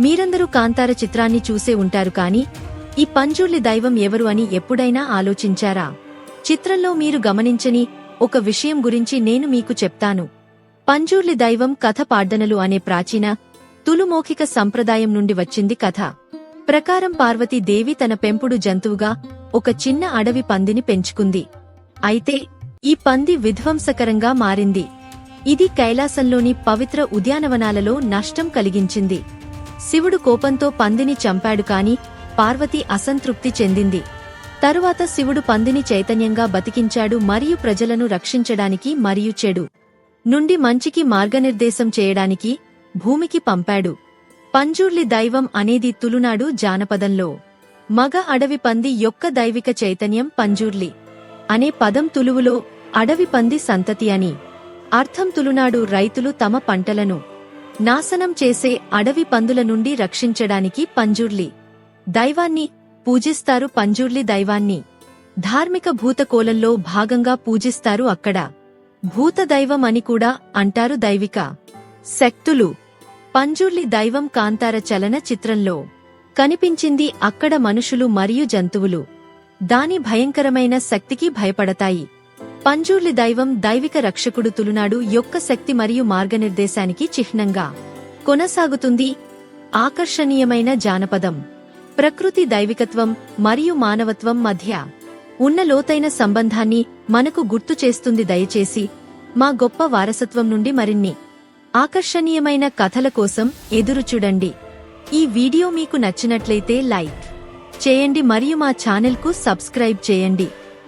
మీరందరూ కాంతార చిత్రాన్ని చూసే ఉంటారు కాని ఈ పంజుర్లి దైవం ఎవరు అని ఎప్పుడైనా ఆలోచించారా? చిత్రంలో మీరు గమనించని ఒక విషయం గురించి నేను మీకు చెప్తాను. పంజూర్లి దైవం కథ పాడ్డనలు అనే ప్రాచీన తులుమౌఖిక సంప్రదాయం నుండి వచ్చింది కథ. ప్రకారం పార్వతీదేవి తన పెంపుడు జంతువుగా ఒక చిన్న అడవి పందిని పెంచుకుంది. అయితే ఈ పంది విధ్వంసకరంగా మారింది. ఇది కైలాసంలోని పవిత్ర ఉద్యానవనాలలో నష్టం కలిగించింది. శివుడు కోపంతో పందిని చంపాడు కాని పార్వతి అసంతృప్తి చెందింది. తరువాత శివుడు పందిని చైతన్యంగా బతికించాడు మరియు ప్రజలను రక్షించడానికి మరియు చెడు నుండి మంచికి మార్గనిర్దేశం చేయడానికి భూమికి పంపాడు. పంజూర్లి దైవం అనేది తులునాడు జానపదంలో. మగ అడవి పంది యొక్క దైవిక చైతన్యం పంజూర్లి అనే పదం తులువులో అడవి పంది సంతతి అని. అర్థం తులునాడు రైతులు తమ పంటలను నాశనం చేసే అడవి పందుల నుండి రక్షించడానికి పంజుర్లి. దైవాన్ని పూజిస్తారు పంజుర్లి దైవాన్ని. ధార్మిక భూతకోలంలో భాగంగా పూజిస్తారు అక్కడ. భూతదైవం అని కూడా అంటారు దైవిక. శక్తులు. పంజుర్లి దైవం కాంతార చలన చిత్రంలో. కనిపించింది అక్కడ మనుషులు మరియు జంతువులు. దాని భయంకరమైన శక్తికి భయపడతాయి. పంజూర్లి దైవం దైవిక రక్షకుడు తులునాడు యొక్క శక్తి మరియు మార్గనిర్దేశానికి చిహ్నంగా కొనసాగుతుంది ఆకర్షణీయమైన జానపదం. ప్రకృతి దైవికత్వం మరియు మానవత్వం మధ్య ఉన్న లోతైన సంబంధాన్ని మనకు గుర్తు చేస్తుంది దయచేసి మా గొప్ప వారసత్వం నుండి మరిన్ని ఆకర్షణీయమైన కథల కోసం ఎదురుచూడండి ఈ వీడియో మీకు నచ్చినట్లయితే లైక్ చేయండి మరియు మా ఛానల్కు సబ్స్క్రైబ్ చేయండి.